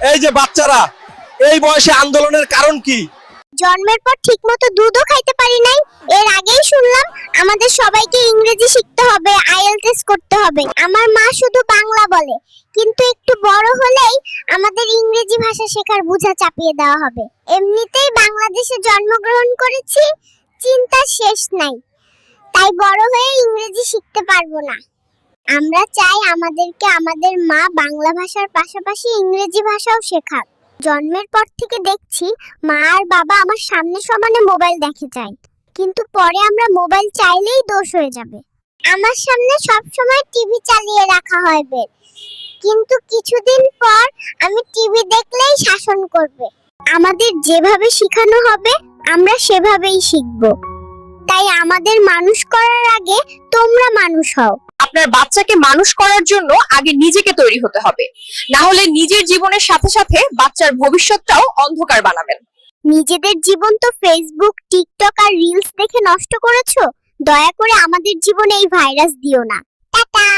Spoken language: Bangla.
এই যে বাচ্চারা, এই বয়সে আন্দোলনের কারণ কি? জন্মের পর ঠিকমতো দুধও খাইতে পারি নাই। এর আগেই শুনলাম, আমাদের সবাইকে ইংরেজি শিখতে হবে আইএলটিএস করতে হবে। আমার মা শুধু বাংলা বলে। কিন্তু একটু বড় হলেই আমাদের ইংরেজি ভাষা শেখার বোঝা চাপিয়ে দেওয়া হবে। এমনিতেই বাংলাদেশে জন্মগ্রহণ করেছি চিন্তা শেষ নাই। তাই বড় হয়ে ইংরেজি শিখতে পারব না। আমরা চাই আমাদেরকে আমাদের মা বাংলা ভাষার পাশাপাশি ইংরেজি ভাষাও শেখাক। জন্মের পর থেকে দেখছি মা আর বাবা আমার সামনে সমানে মোবাইল দেখে যায় কিন্তু পরে আমরা মোবাইল চাইলেই দোষ হয়ে যাবে। আমার সামনে সব সময় টিভি চালিয়ে রাখা হয় বের কিন্তু কিছুদিন পর আমি টিভি দেখলেই শাসন করবে। আমাদের যেভাবে শেখানো হবে, আমরা সেভাবেই শিখব। তাই আমাদের মানুষ করার আগে তোমরা মানুষ হও। আপনার বাচ্চাকে মানুষ করার জন্য আগে নিজেকে তৈরি হতে হবে। না হলে নিজের জীবনের সাথে সাথে বাচ্চার ভবিষ্যৎটাও অন্ধকার বানাবেন। নিজেদের জীবন তো ফেসবুক টিকটক আর রিলস দেখে নষ্ট করেছ? দয়া করে আমাদের জীবনে এই ভাইরাস দিও না। টাটা!